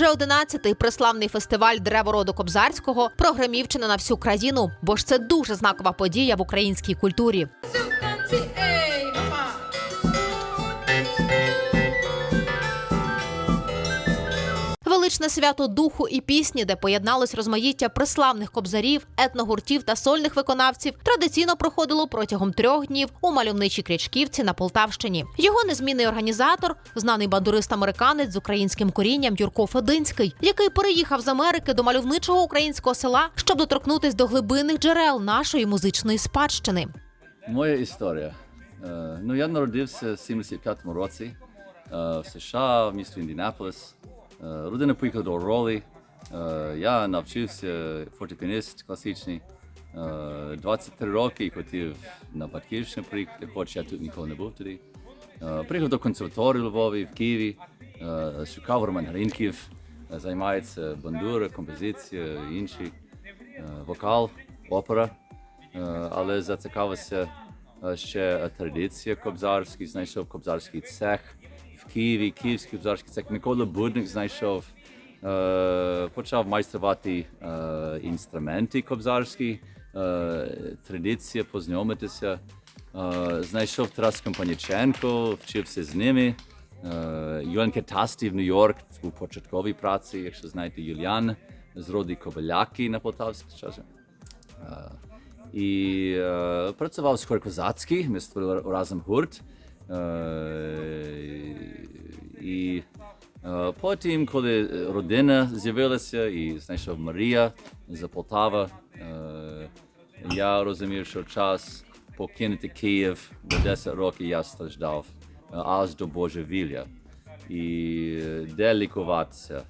Вже одинадцятий преславний фестиваль древороду Кобзарського прогремівчина на всю країну, бо ж це дуже знакова подія в українській культурі. Величне свято духу і пісні, де поєдналось розмаїття преславних кобзарів, етногуртів та сольних виконавців, традиційно проходило протягом трьох днів у мальовничій Крячківці на Полтавщині. Його незмінний організатор, знаний бандурист-американець з українським корінням Юрко Фединський, який переїхав з Америки до мальовничого українського села, щоб доторкнутись до глибинних джерел нашої музичної спадщини. Моя історія. Е, ну, я народився в 75-му році е, в США, в місті Індіанаполіс. Е, родина поїхала до Ролі. Е, я навчився фортепіаніст класичний. Е, 23 роки хотів на батьківщину приїхати, хоч я тут ніколи не був тоді. Е, приїхав до консерваторії Львові, в Києві, е, шукав Роман Гринків, е, займається бандура, композиція, інші, е, вокал, опера. Е, але зацікавився е, ще традиція кобзарська, знайшов кобзарський цех в Києві, київський кобзарський цех. Микола Будник знайшов, е, почав майструвати е, інструменти кобзарські, е, традиція познайомитися. Знайшов Тарас Компаніченко, вчився з ними. Юліан Кетасті в Нью-Йорк у початковій праці, якщо знаєте, Юліан з роди Кобиляки на Полтавській часі. І працював з Хор Козацький, ми створили разом гурт. Е, і е, потім, коли родина з'явилася і знайшов Марія з Полтава, е, я розумів, що час покинути Київ до 10 років я страждав аж до божевілля. І де лікуватися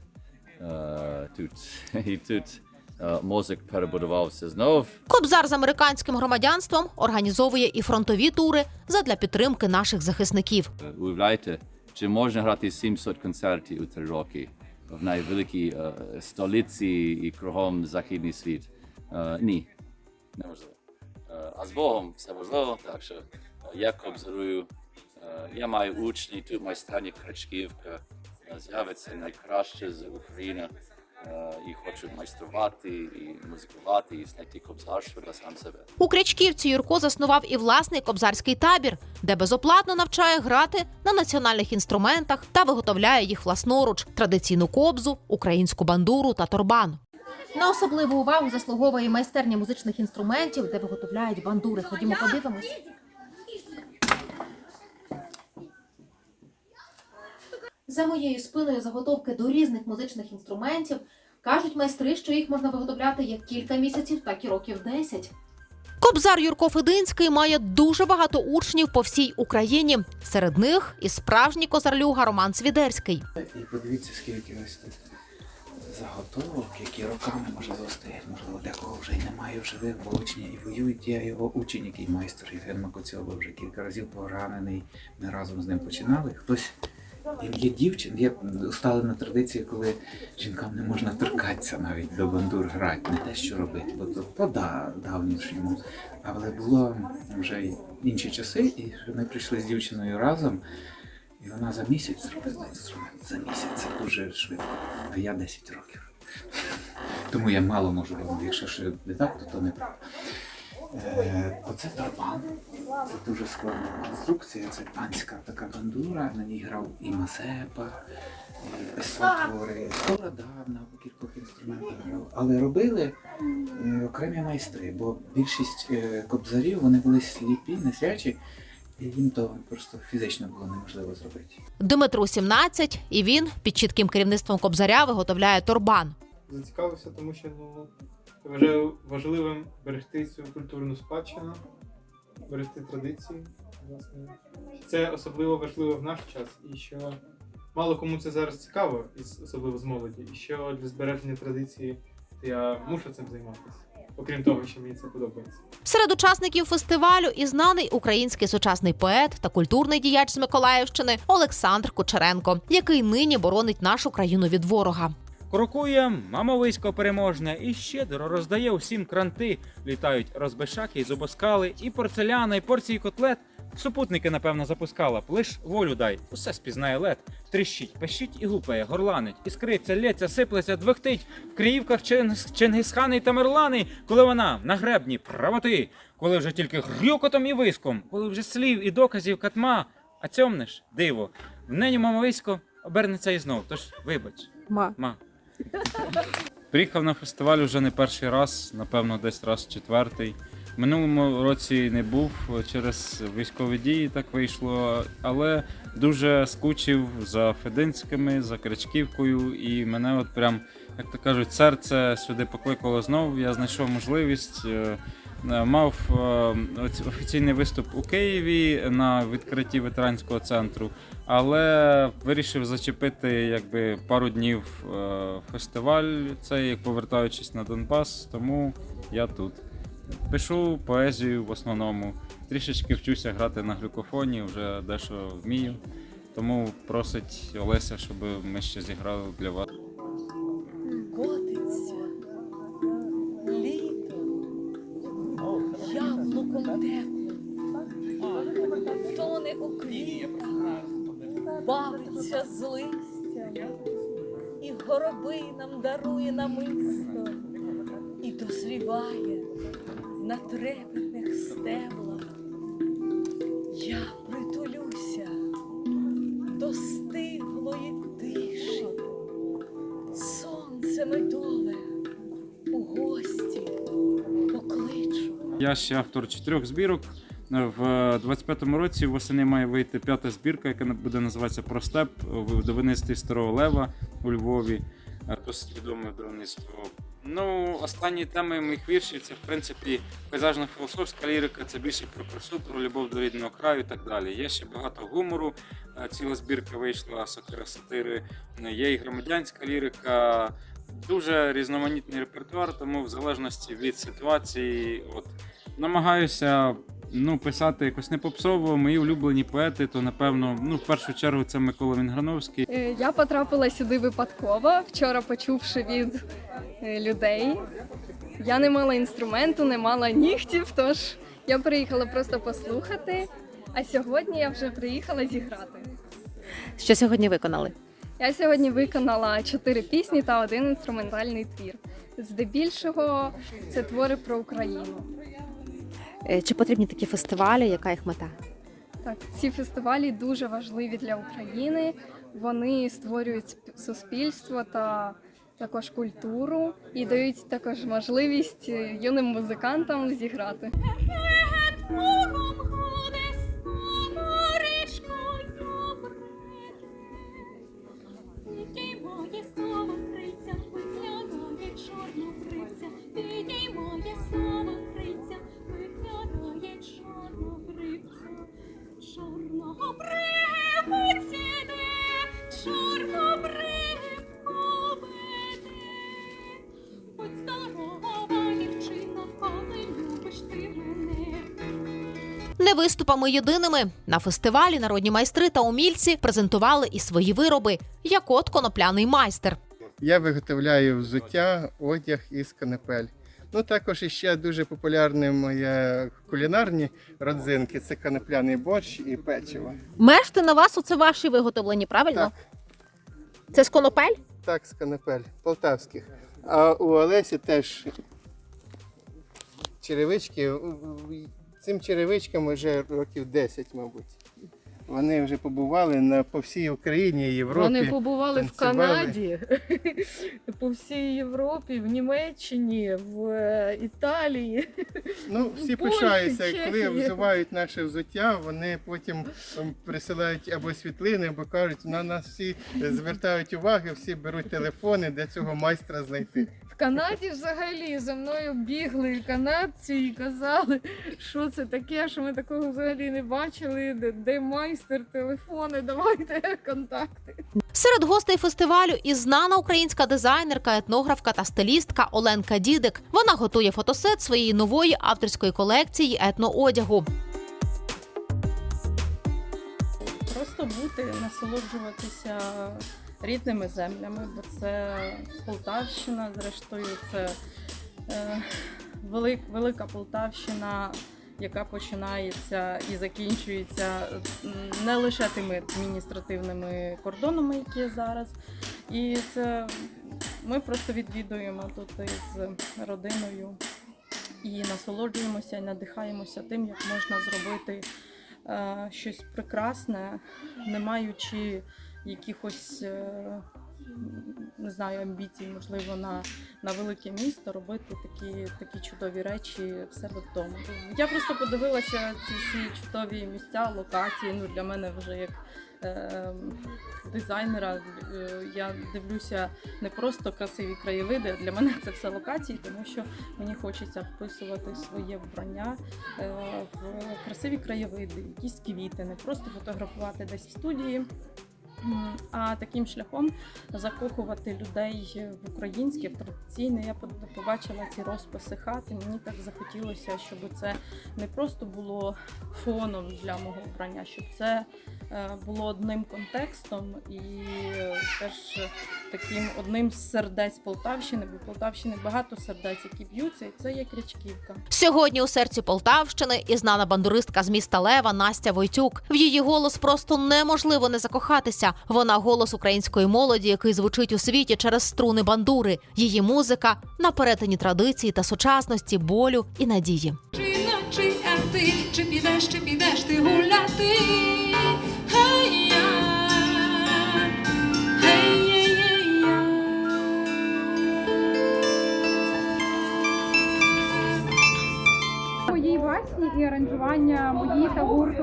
тут. І тут е, мозок перебудувався знов. Кобзар з американським громадянством організовує і фронтові тури задля підтримки наших захисників. Е, Уявляєте, чи можна грати 700 концертів у три роки в найвеликій е, столиці і кругом західний світ? Ні, неможливо. А з Богом все можливо, так що я кобзарую. Я маю учні, тут майстерня Крачківка, з'явиться найкраще з України. Е, І хочуть майструвати, і музикувати, і знайти кобзарство для сам себе. У Крячківці Юрко заснував і власний кобзарський табір, де безоплатно навчає грати на національних інструментах та виготовляє їх власноруч традиційну кобзу, українську бандуру та торбан. На особливу увагу заслуговує майстерня музичних інструментів, де виготовляють бандури. Ходімо, подивимось. За моєю спиною заготовки до різних музичних інструментів. Кажуть майстри, що їх можна виготовляти як кілька місяців, так і років 10. Кобзар Юрко Фединський має дуже багато учнів по всій Україні. Серед них і справжній козарлюга Роман Свідерський. І подивіться, скільки ось тут заготовок, які роками можливо стоять, можливо, декого вже й немає в живих, бо учні і воюють. Я його учень, який майстер Євген Макоцьоба вже кілька разів поранений. Ми разом з ним починали. Хтось є дівчин, є усталена традиція, коли жінкам не можна торкатися навіть до бандур грати, не те, що робити, бо то по да- давнішньому. Але було вже інші часи, і ми прийшли з дівчиною разом. І вона за місяць зробила інструмент. За місяць це дуже швидко. А я 10 років. Тому я мало можу робити. Якщо ще не так, то, то неправда. Е, оце тарбан. Це дуже складна конструкція. Це панська така бандура. На ній грав і Мазепа, і Сотвори. Стародавна по кількох інструментах грав. Але робили е, окремі майстри, бо більшість е, кобзарів вони були сліпі, незрячі. І їм то просто фізично було неможливо зробити. Дмитру 17, і він під чітким керівництвом кобзаря виготовляє торбан. Зацікавився, тому що ну, вважаю важливим берегти цю культурну спадщину, берегти традиції. Власне. Це особливо важливо в наш час, і що мало кому це зараз цікаво, особливо з молоді, і що для збереження традиції я мушу цим займатися. Окрім того, що мені це подобається. Серед учасників фестивалю і знаний український сучасний поет та культурний діяч з Миколаївщини Олександр Кучеренко, який нині боронить нашу країну від ворога. Крокує мамовисько переможне і щедро роздає усім кранти. Літають розбишаки, зубоскали, і порцеляна, і порції котлет. Супутники, напевно, запускала б. Лиш волю дай, усе спізнає лед. Тріщить, пищить і гупає, горланить, іскриться, лється, сиплеться, двихтить. В Криївках Чингис- Чингисхани й Тамерлани, коли вона на гребні правоти, коли вже тільки грюкотом і виском, коли вже слів і доказів катма, а цьомнеш, диво, в нені мамовисько обернеться і знов. Тож вибач. Ма. Ма. Приїхав на фестиваль вже не перший раз, напевно, десь раз четвертий. В минулому році не був через військові дії, так вийшло, але дуже скучив за Фединськими, за Кричківкою, і мене от прям, як то кажуть, серце сюди покликало знову. Я знайшов можливість. Е, Мав е, офіційний виступ у Києві на відкритті ветеранського центру, але вирішив зачепити якби пару днів е, фестиваль, цей як повертаючись на Донбас, тому я тут. Пишу поезію в основному. Трішечки вчуся грати на глюкофоні, вже дещо вмію. Тому просить Олеся, щоб ми ще зіграли для вас. І дозріває на трепетних стеблах. Я притулюся до стиглої тиші. Сонце медове у гості покличу. Я ще автор чотирьох збірок. В 25-му році восени має вийти п'ята збірка, яка буде називатися Про степ в видавництві Старого Лева у Львові. Досить відоме видавництво. Ну, останні теми моїх віршів це в принципі пейзажно-філософська лірика, це більше про красу, про любов до рідного краю і так далі. Є ще багато гумору. Е, Ціла збірка вийшла сатира сатири. Е, Є і громадянська лірика. Дуже різноманітний репертуар, тому в залежності від ситуації, от намагаюся ну, писати якось не попсово. Мої улюблені поети, то напевно, ну, в першу чергу, це Микола Вінграновський. Е, Я потрапила сюди випадково, вчора почувши від е, людей. Я не мала інструменту, не мала нігтів, тож я приїхала просто послухати. А сьогодні я вже приїхала зіграти. Що сьогодні виконали? Я сьогодні виконала чотири пісні та один інструментальний твір. Здебільшого це твори про Україну. Е, Чи потрібні такі фестивалі? Яка їх мета? Так, ці фестивалі дуже важливі для України. Вони створюють суспільство та також культуру і дають також можливість е, юним музикантам зіграти. Підіймає слава криця, чорну криця, підіймає слава Не виступами єдиними на фестивалі народні майстри та умільці презентували і свої вироби, як от конопляний майстер. Я виготовляю взуття, одяг із канапель. Ну також іще дуже популярні моє кулінарні родзинки це канапляний борщ і печиво. Мешти на вас оце ваші виготовлені, правильно? Так, Це з конопель? так, з канапель полтавських. А у Олесі теж черевички. Цим черевичкам вже років 10, мабуть. Вони вже побували на по всій Україні Європі. Вони побували в. Канаді, по всій Європі, в Німеччині, в е, Італії. Ну, всі Польщі, пишаються, коли Чехії. взувають наше взуття, вони потім ем, присилають або світлини, або кажуть, на нас всі звертають увагу, всі беруть телефони, де цього майстра знайти. В Канаді взагалі за мною бігли канадці і казали, що це таке, що ми такого взагалі не бачили, де, де майстер, телефони, давайте контакти. Серед гостей фестивалю і знана українська дизайнерка, етнографка та стилістка Оленка Дідик. Вона готує фотосет своєї нової авторської колекції етноодягу. Просто бути, насолоджуватися рідними землями, бо це Полтавщина, зрештою, це е, велик, велика Полтавщина, яка починається і закінчується не лише тими адміністративними кордонами, які є зараз. І це ми просто відвідуємо тут із родиною і насолоджуємося і надихаємося тим, як можна зробити е, щось прекрасне, не маючи якихось. е, не знаю, амбіцій, можливо, на, на велике місто робити такі, такі чудові речі в себе вдома. Я просто подивилася ці всі чудові місця, локації. Ну, для мене вже як е, дизайнера е, я дивлюся не просто красиві краєвиди, для мене це все локації, тому що мені хочеться вписувати своє вбрання в красиві краєвиди, якісь квіти, не просто фотографувати десь в студії. А таким шляхом закохувати людей в українське, в традиційне. Я побачила ці розписи хат, і мені так захотілося, щоб це не просто було фоном для мого вбрання, щоб це е, було одним контекстом і теж таким одним з сердець Полтавщини, бо Полтавщини багато сердець, які б'ються, і це є Крячківка. Сьогодні у серці Полтавщини і знана бандуристка з міста Лева Настя Войтюк. В її голос просто неможливо не закохатися. Вона голос української молоді, який звучить у світі через струни бандури. Її музика на перетині традиції та сучасності, болю і надії. Чи ночі, а ти, чи підеш, чи підеш ти гуляти?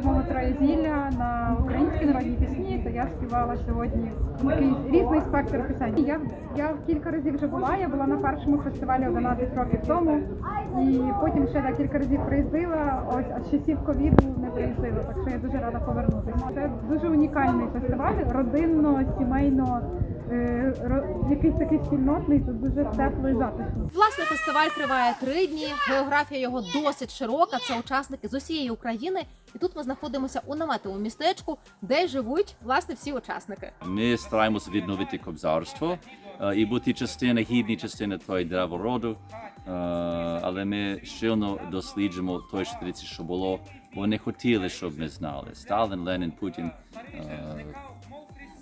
Мого троєзілля на українські народні пісні, то я співала сьогодні такий різний спектр пісень. Я, я кілька разів вже була. Я була на першому фестивалі 11 років тому, і потім ще декілька разів приїздила. Ось а з часів ковіду не приїздила, так що я дуже рада повернутися. Це дуже унікальний фестиваль, родинно, сімейно, е, якийсь такий спільнотний, тут дуже тепло і затишно. Власне, фестиваль триває три дні. Географія його досить широка. Це учасники з усієї України. І тут ми знаходимося у наметовому містечку, де живуть власне всі учасники. Ми стараємося відновити кобзарство е, і бути частина, гідні частини тої древороду. Е, Але ми щільно досліджуємо той традиції, що було. Бо не хотіли, щоб ми знали. Сталін, Ленін, Путін, е,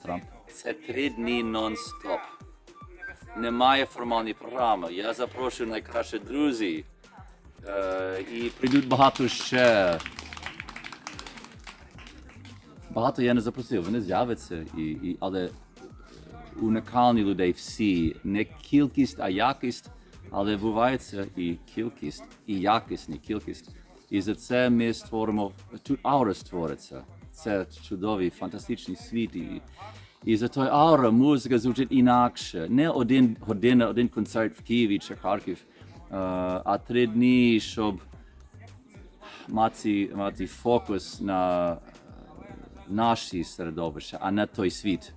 Трамп. Це три дні нон-стоп. Немає формальної програми. Я запрошую найкращі друзі. Е, І прийдуть багато ще. Багато я не запросив, вони з'являться, і, і, але унікальні людей всі, не кількість, а якість, але бувається і кількість, і якість, не кількість. І за це ми створимо, тут аура створиться. Це чудовий, фантастичний світ. І, за той аура музика звучить інакше. Не один година, один концерт в Києві чи Харків, е, а три дні, щоб мати, мати фокус на наші середовища, а не той світ.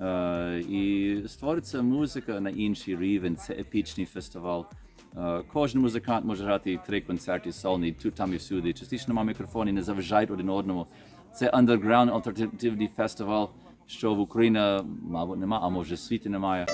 Е, і створиться музика на інший рівень, це епічний фестиваль. Е, кожен музикант може грати три концерти сольні, тут, там і всюди. Частично немає мікрофони, не заважають один одному. Це underground альтернативний фестиваль, що в Україні, мабуть, немає, а може світі немає.